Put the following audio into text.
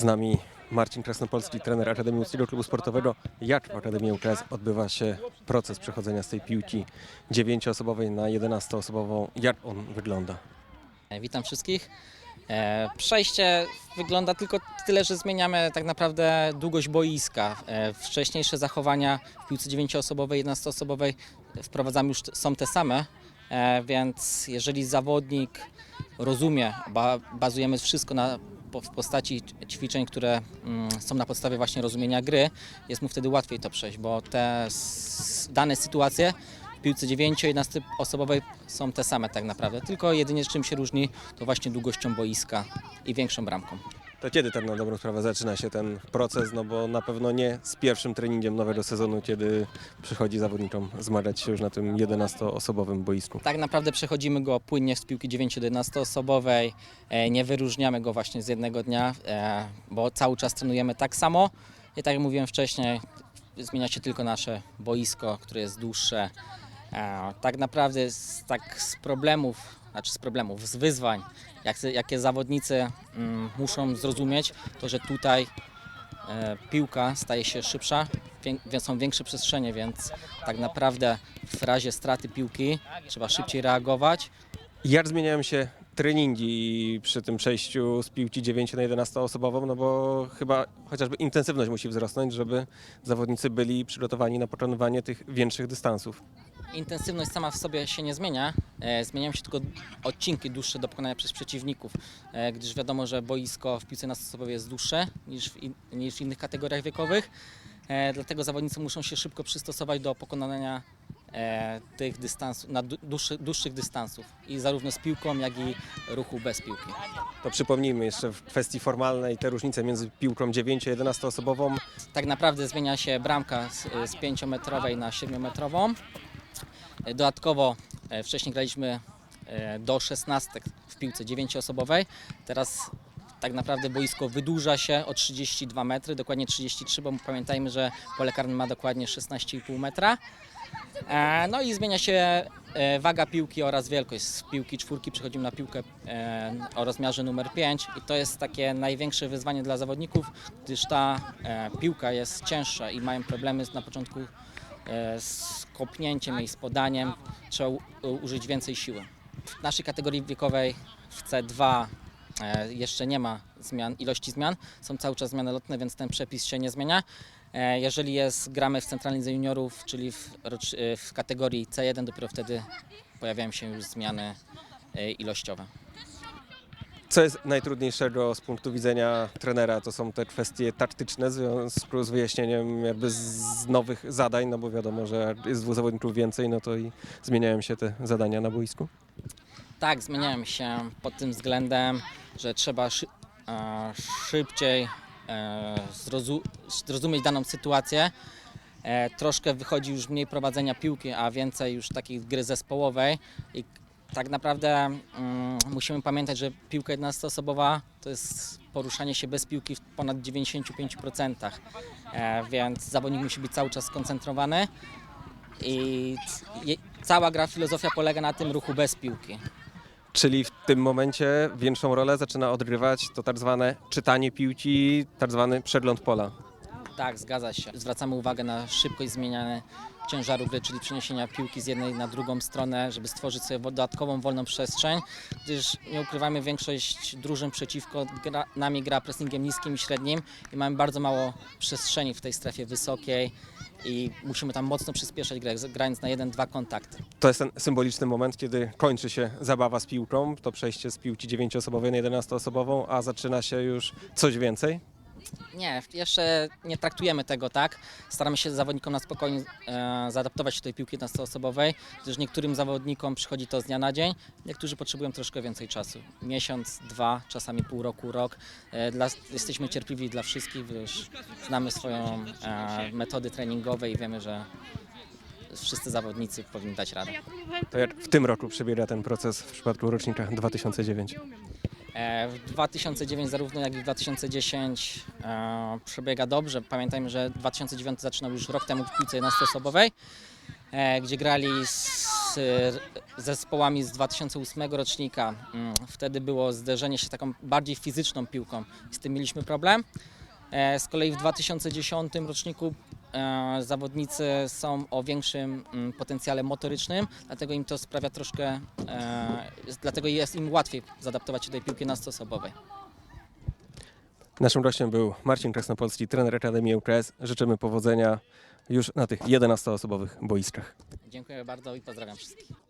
Z nami Marcin Krasnopolski, trener Akademii Łódzkiego Klubu Sportowego. Jak w Akademii UKS odbywa się proces przechodzenia z tej piłki dziewięcioosobowej na 11-osobową? Jak on wygląda? E, Witam wszystkich. E, Przejście wygląda tylko tyle, że zmieniamy tak naprawdę długość boiska. E, Wcześniejsze zachowania w piłce 9-osobowej, 11-osobowej wprowadzamy już są te same, więc jeżeli zawodnik rozumie, ba, bazujemy wszystko na, w postaci ćwiczeń, które mm, są na podstawie właśnie rozumienia gry, jest mu wtedy łatwiej to przejść, bo te dane sytuacje w piłce 9-11 osobowej są te same tak naprawdę, tylko jedynie czym się różni to właśnie długością boiska i większą bramką. To kiedy tak na dobrą sprawę zaczyna się ten proces? No bo na pewno nie z pierwszym treningiem nowego sezonu, kiedy przychodzi zawodnikom zmagać się już na tym 11-osobowym boisku. Tak naprawdę przechodzimy go płynnie z piłki 9-11 osobowej, e, nie wyróżniamy go właśnie z jednego dnia, e, bo cały czas trenujemy tak samo i tak jak mówiłem wcześniej, zmienia się tylko nasze boisko, które jest dłuższe. E, Tak naprawdę z, tak z problemów, znaczy z problemów, z wyzwań, jak, jakie zawodnicy mm, muszą zrozumieć, to że tutaj e, piłka staje się szybsza, wię- są większe przestrzenie, więc tak naprawdę w razie straty piłki trzeba szybciej reagować. Jak zmieniają się treningi przy tym przejściu z piłki 9 na 11-osobową? No bo chyba chociażby intensywność musi wzrosnąć, żeby zawodnicy byli przygotowani na pokonywanie tych większych dystansów. Intensywność sama w sobie się nie zmienia, zmieniają się tylko odcinki dłuższe do pokonania przez przeciwników, e, gdyż wiadomo, że boisko w piłce nastosowej jest dłuższe niż w, in, niż w innych kategoriach wiekowych, e, dlatego zawodnicy muszą się szybko przystosować do pokonania e, tych dystansów, na dłu- dłuższy, dłuższych dystansów i zarówno z piłką, jak i ruchu bez piłki. To przypomnijmy jeszcze w kwestii formalnej te różnice między piłką 9 a 11-osobową. Tak naprawdę zmienia się bramka z, z 5-metrowej na 7-metrową. E, Dodatkowo e, wcześniej graliśmy e, do 16 w piłce 9-osobowej. Teraz tak naprawdę boisko wydłuża się o 32 metry, dokładnie 33, bo pamiętajmy, że pole karne ma dokładnie 16,5 metra. No i zmienia się waga piłki oraz wielkość. Z piłki czwórki przechodzimy na piłkę o rozmiarze numer 5 i to jest takie największe wyzwanie dla zawodników, gdyż ta piłka jest cięższa i mają problemy na początku z kopnięciem i z podaniem. Trzeba użyć więcej siły. W naszej kategorii wiekowej w C2 e, jeszcze nie ma zmian, ilości zmian. Są cały czas zmiany lotne, więc ten przepis się nie zmienia. E, Jeżeli jest, gramy w centralnej juniorów, czyli w, e, w kategorii C1, dopiero wtedy pojawiają się już zmiany e, ilościowe. Co jest najtrudniejszego z punktu widzenia trenera? To są te kwestie taktyczne w związku z wyjaśnieniem jakby z nowych zadań, no bo wiadomo, że jest dwóch zawodników więcej, no to i zmieniają się te zadania na boisku. Tak, zmieniają się pod tym względem, że trzeba szy, e, szybciej e, zrozu, zrozumieć daną sytuację. E, troszkę wychodzi już mniej prowadzenia piłki, a więcej już takiej gry zespołowej. I tak naprawdę mm, musimy pamiętać, że piłka 11-osobowa to jest poruszanie się bez piłki w ponad 95%, e, więc zawodnik musi być cały czas skoncentrowany. I je, cała gra filozofia polega na tym ruchu bez piłki. Czyli w tym momencie większą rolę zaczyna odgrywać to tak zwane czytanie piłki, tak zwany przegląd pola. Tak, zgadza się. Zwracamy uwagę na szybkość zmiany ciężaru czyli przeniesienia piłki z jednej na drugą stronę, żeby stworzyć sobie dodatkową wolną przestrzeń, gdyż nie ukrywajmy, większość drużyn przeciwko gra, nami gra pressingiem niskim i średnim i mamy bardzo mało przestrzeni w tej strefie wysokiej i musimy tam mocno przyspieszać grę, grając na jeden-dwa kontakty. To jest ten symboliczny moment, kiedy kończy się zabawa z piłką, to przejście z piłki 9-osobowej na 11-osobową, a zaczyna się już coś więcej. Nie, jeszcze nie traktujemy tego tak. Staramy się zawodnikom na spokojnie e, zaadaptować się do tej piłki 11-osobowej, gdyż niektórym zawodnikom przychodzi to z dnia na dzień, niektórzy potrzebują troszkę więcej czasu. Miesiąc, dwa, czasami pół roku, rok. E, dla, jesteśmy cierpliwi dla wszystkich, gdyż znamy swoją e, metody treningowe i wiemy, że wszyscy zawodnicy powinni dać radę. To jak w tym roku przebiega ten proces w przypadku rocznika 2009? E, W 2009 zarówno jak i w 2010 e, przebiega dobrze. Pamiętajmy, że 2009 zaczynał już rok temu w piłce 11-osobowej, e, gdzie grali z e, zespołami z 2008 rocznika. Mm, Wtedy było zderzenie się taką bardziej fizyczną piłką z tym mieliśmy problem. E, Z kolei w 2010 roczniku zawodnicy są o większym mm, potencjale motorycznym, dlatego im to sprawia troszkę, e, dlatego jest im łatwiej zaadaptować się do tej piłki nastosobowej. Naszym gościem był Marcin Krasnopolski, trener Akademii UKS. Życzymy powodzenia już na tych 11-osobowych boiskach. Dziękuję bardzo i pozdrawiam wszystkich.